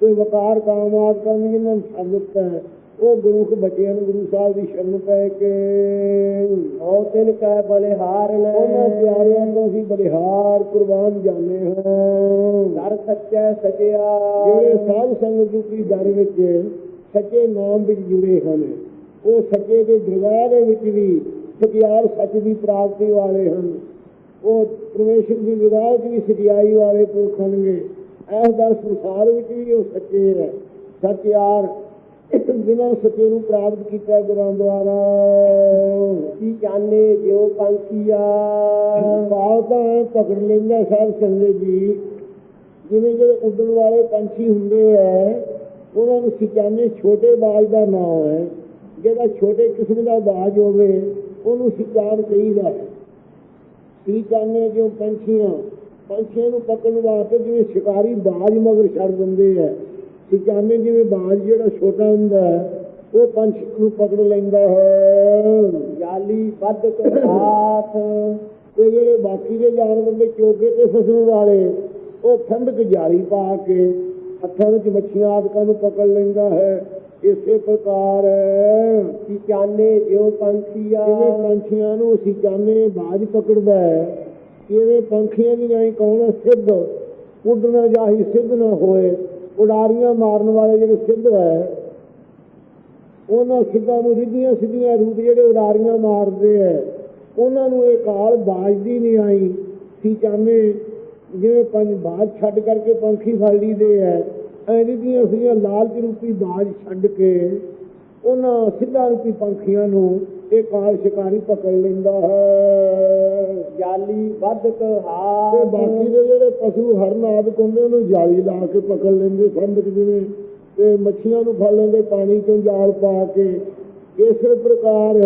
ਤੇ ਵਕਾਰ ਕਾਮਾਤ ਕਰਨ ਜਿਹਨਾਂ ਨੂੰ ਛੱਡ ਦਿੱਤਾ ਹੈ। ਉਹ ਗੁਰੂ ਕੇ ਬੱਚਿਆਂ ਨੂੰ ਗੁਰੂ ਸਾਹਿਬ ਦੀ ਸ਼ਰਨ ਪੈ ਕੇ। ਹਉ ਤਿਨ ਕੈ ਬਲਿਹਾਰਨ ਉਹਨਾਂ ਪਿਆਰਿਆਂ ਨੂੰ ਅਸੀਂ ਬਲਿਹਾਰ ਕੁਰਬਾਨ ਜਾਣੇ ਹਾਂ। ਦਰ ਸੱਚੈ ਸਜਿਆ ਜਿਹੜੇ ਸਾਧ ਸੰਗਤ ਰੂਪੀ ਦਰ ਵਿੱਚ ਸੱਚੇ ਨਾਮ ਵਿੱਚ ਜੁੜੇ ਹਨ। ਉਹ ਸੱਚੇ ਦੇ ਦਰਗਾਹ ਦੇ ਵਿੱਚ ਵੀ ਸਤਿਆਰ ਸੱਚ ਦੀ ਪ੍ਰਾਪਤੀ ਵਾਲੇ ਹਨ। ਉਹ ਪਰਮੇਸ਼ਰ ਦੀ ਦਰਗਾਹ ਵਿੱਚ ਵੀ ਸਚਾਈ ਵਾਲੇ ਪੁਰਖ ਹੋਣਗੇ। ਇਸ ਦਰ ਸੰਸਾਰ ਵਿੱਚ ਵੀ ਉਹ ਸੱਚੇ ਹੈ ਸਤਿਆਰ ਜਿਨ੍ਹਾਂ ਸੱਚੇ ਨੂੰ ਪ੍ਰਾਪਤ ਕੀਤਾ ਗੁਰਾਂ ਦੁਆਰਾ। ਕੀ ਜਾਣੇ ਜਿਉ ਪੰਛੀਆ? ਕਾਲ ਤਾਂ ਪਕੜ ਲੈਂਦਾ ਸਾਧ ਸੰਗਤ ਜੀ। ਜਿਵੇਂ ਜਿਹੜੇ ਉੱਡਣ ਵਾਲੇ ਪੰਛੀ ਹੁੰਦੇ ਐ ਉਹਨਾਂ ਨੂੰ ਸਿਚਾਨੇ ਛੋਟੇ ਬਾਜ ਦਾ ਨਾਮ ਹੈ। ਜਿਹੜਾ ਛੋਟੇ ਕਿਸਮ ਦਾ ਬਾਜ ਹੋਵੇ, ਉਹਨੂੰ ਸ਼ਿਕਾਰ ਕਹੀਦਾ ਹੈ। ਸਿਚਾਨੇ ਜੋ ਪੰਛੀਆਂ ਪੰਛੀਆਂ ਨੂੰ ਪਕੜਨ ਵਾਸਤੇ ਜਿਵੇਂ ਸ਼ਿਕਾਰੀ ਬਾਜ ਮਗਰ ਛੱਡ ਦਿੰਦੇ ਹੈ ਸਿਚਾਨੇ ਜਿਵੇਂ ਬਾਜ ਜਿਹੜਾ ਛੋਟਾ ਹੁੰਦਾ ਹੈ, ਉਹ ਪੰਛੀ ਨੂੰ ਪਕੜ ਲੈਂਦਾ ਹੈ। ਜਾਲੀ ਬੱਧ ਹਾਥ ਤੇ ਜਿਹੜੇ ਬਾਕੀ ਦੇ ਜਾਨਵਰ ਦੇ ਚੋਗੇ ਤੇ ਫਸਣ ਵਾਲੇ, ਉਹ ਠੰਡਕ ਜਾਲੀ ਪਾ ਕੇ ਹੱਥਾਂ ਵਿੱਚ ਮੱਛੀਆਂ ਆਦਿਕਾਂ ਨੂੰ ਪਕੜ ਲੈਂਦਾ ਹੈ। ਇਸੇ ਪ੍ਰਕਾਰ ਕੀ ਜਾਣੇ ਜਿਉ ਪੰਛੀਆ ਜਿਵੇਂ ਪੰਛੀਆਂ ਨੂੰ ਅਸੀਂ ਜਾਣੇ ਬਾਜ ਪਕੜਦਾ ਹੈ? ਕਿਵੇਂ ਪੰਛੀਆਂ ਦੀ ਨਹੀਂ ਕੌਣ ਸਿੱਧ? ਉੱਡਣਾ ਜਾਹੀ ਸਿੱਧ ਨਾ ਹੋਏ। ਉਡਾਰੀਆਂ ਮਾਰਨ ਵਾਲੇ ਜਿਹੜੇ ਸਿੱਧ ਹੈ ਉਹਨਾਂ ਸਿੱਧਾਂ ਨੂੰ ਰਿੱਧੀਆਂ ਸਿੱਧੀਆਂ ਰੂਪ ਜਿਹੜੇ ਉਡਾਰੀਆਂ ਮਾਰਦੇ ਹੈ। ਉਹਨਾਂ ਨੂੰ ਇਹ ਕਾਲ ਬਾਜਦੀ ਨਹੀਂ ਆਈ। ਸੀ ਚਾਹਨੇ ਜਿਵੇਂ ਪੰਜ ਬਾਜ ਛੱਡ ਕਰਕੇ ਪੰਖੀ ਫੜ ਲਈਦੇ ਐ ਰਿੱਧੀਆਂ ਸਿੱਧੀਆਂ ਲਾਲਚ ਰੂਪੀ ਬਾਜ ਛੱਡ ਕੇ ਉਹਨਾਂ ਸਿੱਧਾ ਰੂਪੀ ਪੰਖੀਆਂ ਨੂੰ ਇਹ ਕਾਲ ਸ਼ਿਕਾਰੀ ਪਕੜ ਲੈਂਦਾ ਹੈ। ਜਾਲੀ ਬੱਧ ਤੇ ਹਾਥ ਬਾਕੀ ਦੇ ਜਿਹੜੇ ਪਸ਼ੂ ਹਰਨ ਆਦਿਕ ਹੁੰਦੇ ਉਹਨੂੰ ਜਾਲੀ ਲਾ ਕੇ ਪਕੜ ਲੈਂਦੇ ਸੰਦਕ ਜਿਵੇਂ ਤੇ ਮੱਛੀਆਂ ਨੂੰ ਫੜ ਲੈਂਦੇ ਪਾਣੀ ਚੋਂ ਜਾਲ ਪਾ ਕੇ। ਇਸੇ ਪ੍ਰਕਾਰ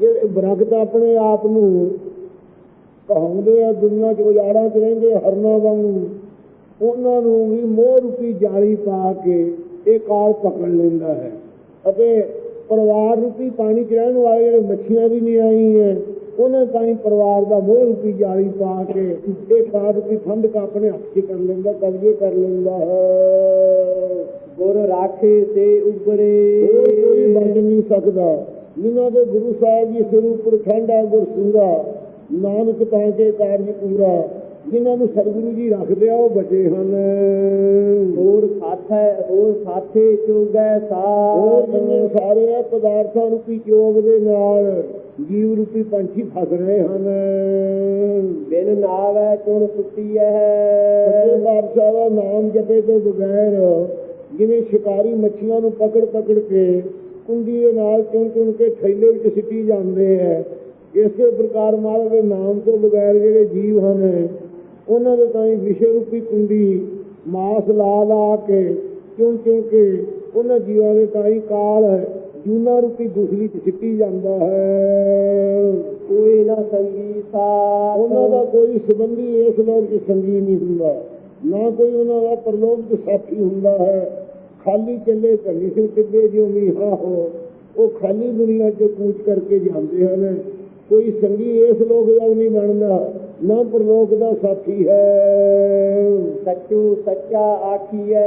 ਜਿਹੜੇ ਬਰਗਤ ਆਪਣੇ ਆਪ ਨੂੰ ਕਹਾਉਂਦੇ ਆ ਦੁਨੀਆ 'ਚ ਉਜਾੜਾਂ 'ਚ ਰਹਿੰਦੇ ਹਰਨਾਂ ਵਾਂਗੂ। ਉਹਨਾਂ ਨੂੰ ਵੀ ਮੋਹ ਰੂਪੀ ਜਾਲੀ ਪਾ ਕੇ ਇਹ ਕਾਲ ਪਕੜ ਲੈਂਦਾ ਹੈ। ਅਤੇ ਪਰਿਵਾਰ ਰੂਪੀ ਪਾਣੀ 'ਚ ਰਹਿਣ ਵਾਲੇ ਜਿਹੜੇ ਮੱਛੀਆਂ ਦੀ ਨਹੀਂ ਆਈ ਹੈ ਉਹਨਾਂ ਤਾਈਂ ਪਰਿਵਾਰ ਦਾ ਮੋਹ ਰੂਪੀ ਜਾਲੀ ਪਾ ਕੇ ਇਹ ਕਾਲ ਰੂਪੀ ਫੰਡ ਕਾ ਆਪਣੇ ਹੱਥ 'ਚ ਕਰ ਲੈਂਦਾ ਕਬਜ਼ੇ ਕਰ ਲੈਂਦਾ ਹੈ। ਗੁਰ ਰਾਖੇ ਤੇ ਉਬਰੇ ਕੋਈ ਬਚ ਨਹੀਂ ਸਕਦਾ। ਜਿਨ੍ਹਾਂ ਦੇ ਗੁਰੂ ਸਾਹਿਬ ਜੀ ਸਰੂਪ ਠੰਡਾ ਗੁਰਸੂਰਾ ਨਾਨਕ ਤਾਂ ਕੇ ਕਾਰਜ ਪੂਰਾ ਜਿਨ੍ਹਾਂ ਨੂੰ ਸਤਿਗੁਰੂ ਜੀ ਰੱਖਦੇ ਆ ਉਹ ਬਚੇ ਹਨ। ਹੋਰ ਸਾਥੈ ਹੋਰ ਸਾਥੇ ਚੋਗੈ ਹੋਰ ਸਾਥ ਜਿੰਨੇ ਸਾਰੇ ਆ ਪਦਾਰਥਾਂ ਰੂਪੀ ਚੋਗ ਦੇ ਨਾਲ ਜੀਵ ਰੂਪੀ ਪੰਛੀ ਫਸ ਰਹੇ ਹਨ। ਬਿਨ ਨਾਵੈ ਚੁਣ ਸੁੱਤੀ ਸੱਚੇ ਹੈ ਬਾਦਸ਼ਾਹ ਦਾ ਨਾਮ ਜਪੇ ਤੋਂ ਬਗੈਰ ਜਿਵੇਂ ਸ਼ਿਕਾਰੀ ਮੱਛੀਆਂ ਨੂੰ ਪਕੜ ਪਕੜ ਕੇ ਕੁੰਡੀ ਦੇ ਨਾਲ ਚੁਣ ਚੁਣ ਕੇ ਥੈਲੇ ਵਿੱਚ ਸਿੱਟੀ ਜਾਂਦੇ ਹੈ ਇਸੇ ਪ੍ਰਕਾਰ ਦੇ ਨਾਮ ਤੋਂ ਬਗੈਰ ਜਿਹੜੇ ਜੀਵ ਹਨ ਉਹਨਾਂ ਦੇ ਤਾਈਂ ਵਿਸ਼ੇ ਰੂਪੀ ਕੁੰਡੀ ਮਾਸ ਲਾ ਲਾ ਕੇ ਚੁਣ ਚੁਣ ਕੇ ਉਹਨਾਂ ਜੀਵਾਂ ਦੇ ਤਾਈ ਕਾਲ ਜੂਨਾ ਰੂਪੀ ਗੁਸਲੀ ਚ ਸਿੱਟੀ ਜਾਂਦਾ ਹੈ। ਕੋਈ ਨਾ ਸੰਗੀ ਸਾਥ। ਉਹਨਾਂ ਦਾ ਕੋਈ ਸੰਬੰਧੀ ਇਸ ਲੋਕ ਚ ਸੰਗੀ ਨਹੀਂ ਹੁੰਦਾ। ਨਾ ਕੋਈ ਉਹਨਾਂ ਦਾ ਪਰਲੋਕ ਚ ਸਾਥੀ ਹੁੰਦਾ ਹੈ। ਖਾਲੀ ਚੱਲੇ ਧੰਨੀ ਸਿੰਘ ਟਿੱਬੇ ਜਿਉ ਮੀਹਾ ਹੋ ਉਹ ਖਾਲੀ ਦੁਨੀਆ ਚ ਕੂਚ ਕਰਕੇ ਜਾਂਦੇ ਹਨ। ਕੋਈ ਸੰਗੀ ਇਸ ਲੋਕ ਦਾ ਨਹੀਂ ਬਣਦਾ ਨਾ ਪਰਲੋਕ ਦਾ ਸਾਥੀ ਹੈ। ਸੱਚੂ ਸੱਚਾ ਆਖੀਐ।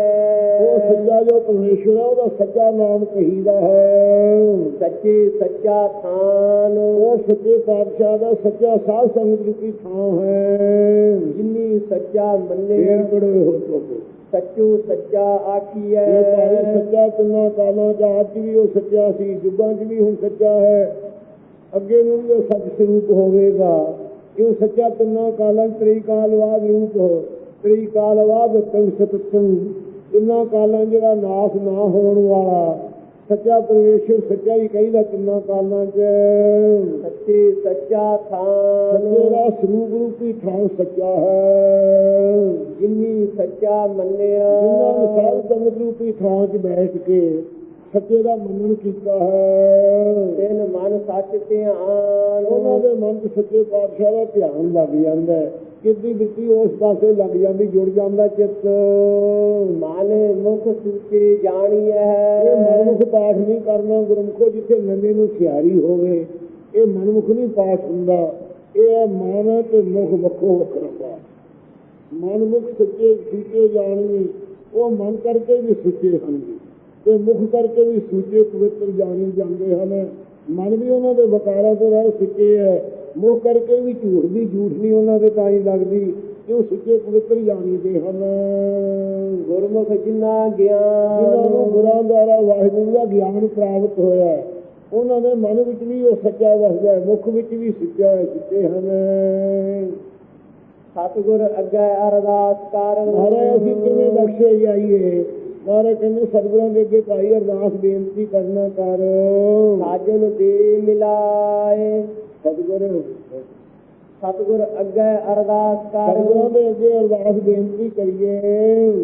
ਉਹ ਸੱਚਾ ਜੋ ਪਰਮੇਸ਼ਵਰ ਹੈ ਉਹਦਾ ਸੱਚਾ ਨਾਮ ਕਹੀਦਾ ਹੈ। ਸੱਚੇ ਸੱਚਾ ਥਾਨ। ਉਹ ਸੱਚੇ ਪਾਤਸ਼ਾਹ ਦਾ ਸੱਚਾ ਸਾਧ ਸੰਗਤ ਰੂਪੀ ਥਾਂ ਹੈ। ਜਿਨੀ ਸੱਚਾ ਫੇਰ ਮੰਨੇ ਬੜੇ ਹੋ ਤੋ ਸੱਚੂ ਸੱਚਾ ਆਖੀਐ। ਇਹ ਭਾਈ ਸੱਚਾ ਤਿੰਨਾਂ ਕਾਲਾਂ ਆਪ 'ਚ ਵੀ ਉਹ ਸੱਚਾ ਸੀ ਜੁਗਾਂ 'ਚ ਵੀ ਹੁਣ ਸੱਚਾ ਹੈ। ਅੱਗੇ ਨੂੰ ਵੀ ਉਹ ਸੱਚ ਸਰੂਪ ਹੋਵੇਗਾ। ਕਿਉਂ ਸੱਚਾ ਤਿੰਨਾਂ ਕਾਲਾਂ 'ਚ ਤ੍ਰੀ ਕਾਲਵਾਦ ਰੂਪ ਤ੍ਰੀ ਕਾਲਵਾਦ ਤੰ ਸਤਤੰ ਤਿੰਨਾਂ ਕਾਲਾਂ ਜਿਹੜਾ ਨਾਸ ਨਾ ਹੋਣ ਵਾਲਾ ਸੱਚਾ ਪਰਮੇਸ਼ਰ ਸੱਚਾ ਹੀ ਕਹਿੰਦਾ ਤਿੰਨਾਂ ਕਾਲਾਂ 'ਚ। ਸੱਚੇ ਸੱਚਾ ਥਾਨ ਦਾ ਸਰੂਪ ਰੂਪੀ ਥਾਂ ਸੱਚਾ ਹੈ। ਜਿਨੀ ਸੱਚਾ ਮੰਨਿਆ। ਜਿਨ੍ਹਾਂ ਨੇ ਸਾਧ ਸੰਗਤ ਰੂਪੀ ਥਾਂ 'ਚ ਬੈਠ ਕੇ ਸੱਚੇ ਦਾ ਮੰਨਣ ਕੀਤਾ ਹੈ। ਤਿਨ ਸੱਚ ਧਿਆਨ ਉਹਨਾਂ ਦੇ ਮਨ 'ਚ ਸੱਚੇ ਪਾਤਸ਼ਾਹ ਦਾ ਧਿਆਨ ਲੱਗ ਜਾਂਦਾ ਹੈ। ਕਿੱਦੀ ਬਿੱਤੀ ਉਸ ਪਾਸੇ ਲੱਗ ਜਾਂਦੀ ਜੁੜ ਜਾਂਦਾ ਚਿੱਤ। ਮਨ ਮੁਖ ਸੂਚੇ ਜਾਣੀਐ ਇਹ ਮਨਮੁਖ ਪਾਠ ਨਹੀਂ ਕਰਨਾ ਗੁਰਮੁਖੋ ਜਿੱਥੇ ਨੰਨੇ ਨੂੰ ਸਿਆਰੀ ਹੋਵੇ। ਇਹ ਮਨਮੁਖ ਨਹੀਂ ਪਾਠ ਹੁੰਦਾ। ਇਹ ਹੈ ਮਨ ਤੇ ਮੁਖ ਵੱਖੋ ਵੱਖਰਾ ਪਾਠ ਮਨਮੁਖ ਸੱਚੇ ਸੂਚੇ ਜਾਣੀ ਉਹ ਮਨ ਕਰਕੇ ਵੀ ਸੁੱਚੇ ਹਨ ਤੇ ਮੁਖ ਕਰਕੇ ਵੀ ਸੂਚੇ ਪਵਿੱਤਰ ਜਾਣੇ ਜਾਂਦੇ ਹਨ। ਮਨ ਵੀ ਉਹਨਾਂ ਦੇ ਵਕਾਰਾਂ ਤੋਂ ਰਹਿ ਸੁੱਚੇ ਹੈ ਮੁਖ ਕਰਕੇ ਵੀ ਝੂਠ ਦੀ ਝੂਠ ਨਹੀਂ ਉਹਨਾਂ ਦੇ ਤਾਂ ਹੀ ਲੱਗਦੀ ਕਿ ਉਹ ਸੁੱਚੇ ਪਵਿੱਤਰ ਜਾਣੀਦੇ ਹਨ। ਗੁਰਮੁਖ ਜਿਨਾ ਜਿਨ੍ਹਾਂ ਨੂੰ ਗਿਆਨ ਗੁਰਾਂ ਦੁਆਰਾ ਵਾਹਿਗੁਰੂ ਦਾ ਗਿਆਨ ਪ੍ਰਾਪਤ ਹੋਇਆ ਉਹਨਾਂ ਦੇ ਮਨ ਵਿੱਚ ਵੀ ਉਹ ਸੱਚਾ ਵਸਦਾ ਹੈ ਮੁਖ ਵਿੱਚ ਵੀ ਸੱਚਾ ਹੈ ਸੱਚੇ ਹਨ। ਸਤਿਗੁਰ ਅੱਗੇ ਅਰਦਾਸ ਕਰ ਮਹਾਰਾਜ ਅਸੀਂ ਕਿਵੇਂ ਬਖਸ਼ੇ ਜਾਈਏ? ਮਹਾਰਾਜ ਕਹਿੰਦੇ ਸਤਿਗੁਰਾਂ ਦੇ ਅੱਗੇ ਭਾਈ ਅਰਦਾਸ ਬੇਨਤੀ ਕਰਨਾ ਕਰ। ਸਾਜਨ ਦੇ ਮਿਲਾਏ। ਸਤਿਗੁਰ ਸਤਿਗੁਰ ਅੱਗੇ ਅਰਦਾਸ ਕਰ। ਸਤਿਗੁਰਾਂ ਦੇ ਅੱਗੇ ਅਰਦਾਸ ਬੇਨਤੀ ਕਰੀਏ।